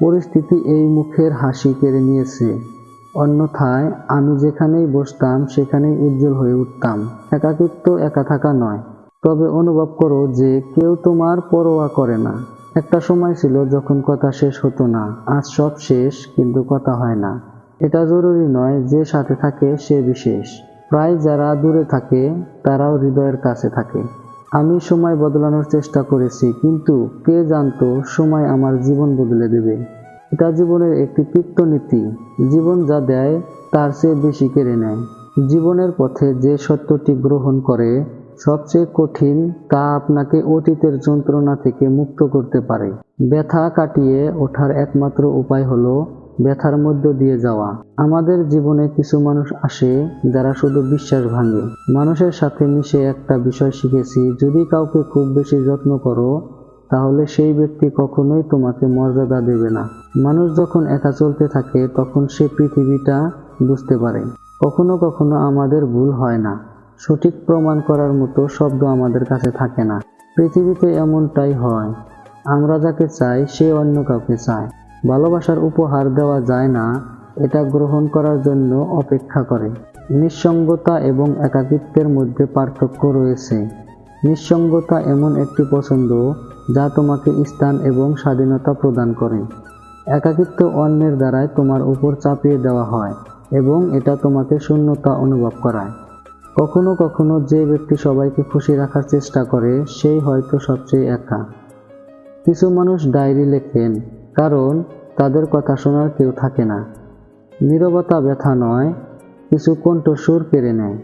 পরিস্থিতি এই মুখের হাসি কেড়ে নিয়েছে। অন্যথায় আমি যেখানেই বসতাম, সেখানেই উজ্জ্বল হয়ে উঠতাম। একাকিত্ব একা থাকা নয়। তবে অনুভব করো যে কেউ তোমার পরোয়া করে না। একটা সময় ছিল যখন কথা শেষ হতো না। আজ সব শেষ, কিন্তু কথা হয় না। এটা জরুরি নয় যে সাথে থাকে সে বিশেষ। প্রায় যারা দূরে থাকে, তারাও হৃদয়ের কাছে থাকে। আমি সময় বদলানোর চেষ্টা করেছি, কিন্তু কে জানতো সময় আমার জীবন বদলে দেবে? এটা জীবনের একটি তিক্ত নীতি। জীবন যা দেয়, তার চেয়ে বেশি কেড়ে নেয়। জীবনের পথে যে সত্যটি গ্রহণ করে, সবচেয়ে কঠিন তা আপনাকে অতীতের যন্ত্রণা থেকে মুক্ত করতে পারে। ব্যথা কাটিয়ে ওঠার একমাত্র উপায় হলো ব্যথার মধ্য দিয়ে যাওয়া। আমাদের জীবনে কিছু মানুষ আসে যারা শুধু বিশ্বাস ভাঙে। মানুষের সাথে মিশে একটা বিষয় শিখেছি, যদি কাউকে খুব বেশি যত্ন করো, তাহলে সেই ব্যক্তি কখনোই তোমাকে মর্যাদা দেবে না। মানুষ যখন একা চলতে থাকে, তখন সে পৃথিবীটা বুঝতে পারে। কখনো কখনো আমাদের ভুল হয় না। সঠিক প্রমাণ করার মতো শব্দ আমাদের কাছে থাকে না। পৃথিবীতে এমনটাই হয়। আমরা যাকে চাই, সে অন্য কাউকে চায়। ভালোবাসার উপহার দেওয়া যায় না, এটা গ্রহণ করার জন্য অপেক্ষা করে। নিঃসঙ্গতা এবং একাকিত্বের মধ্যে পার্থক্য রয়েছে। নিঃসঙ্গতা এমন একটি পছন্দ যা তোমাকে স্থান এবং স্বাধীনতা প্রদান করে। একাকিত্ব অন্যের দ্বারাই তোমার উপর চাপিয়ে দেওয়া হয় এবং এটা তোমাকে শূন্যতা অনুভব করায়। কখনো কখনো যে ব্যক্তি সবাইকে খুশি রাখার চেষ্টা করে, সেই হয়তো সবচেয়ে একা। কিছু মানুষ ডায়েরি লেখেন কারণ তাদের কথা শোনার কেউ থাকে না। নীরবতা ব্যথা নয়, কিছু কণ্ঠস্বর কেড়ে নেয়।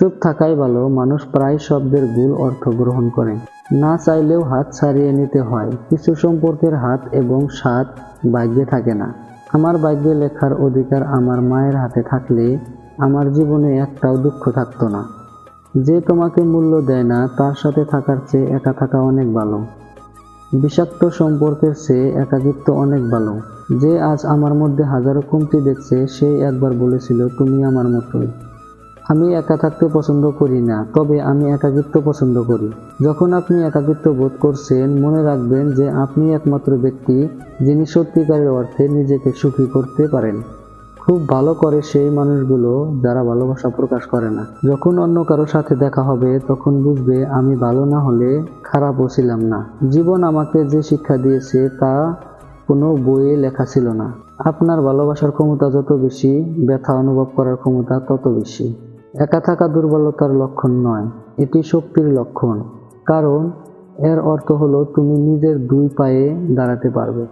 চুপ থাকাই ভালো, মানুষ প্রায় শব্দের ভুল অর্থ গ্রহণ করে। না চাইলেও হাত ছাড়িয়ে নিতে হয়, কিছু সম্পর্কের হাত এবং স্বাদ ভাগ্যে থাকে না। আমার ভাগ্যে লেখার অধিকার আমার মায়ের হাতে থাকলে আমার জীবনে একটাও দুঃখ থাকতো না। যে তোমাকে মূল্য দেয় না, তার সাথে থাকার চেয়ে একা থাকা অনেক ভালো। বিষাক্ত সম্পর্কের চেয়ে একাকিত্ব অনেক ভালো। যে আজ আমার মধ্যে হাজারো কমতি দেখছে সেই একবার বলেছিল, তুমি আমার মতোই। আমি একা থাকতে পছন্দ করি না, তবে আমি একাকিত্ব পছন্দ করি। যখন আপনি একাকিত্ব বোধ করছেন, মনে রাখবেন যে আপনি একমাত্র ব্যক্তি যিনি সত্যিকারের অর্থে নিজেকে সুখী করতে পারেন। খুব ভালো করে সেই মানুষগুলো যারা ভালোবাসা প্রকাশ করে না। যখন অন্য কারোর সাথে দেখা হবে, তখন বুঝবে আমি ভালো না হলে খারাপও ছিলাম না। জীবন আমাকে যে শিক্ষা দিয়েছে, তা কোনো বইয়ে লেখা ছিল না। আপনার ভালোবাসার ক্ষমতা যত বেশি, ব্যথা অনুভব করার ক্ষমতা তত বেশি। একা থাকা দুর্বলতার লক্ষণ নয়, এটি শক্তির লক্ষণ। কারণ এর অর্থ হলো তুমি নিজের দুই পায়ে দাঁড়াতে পারবে।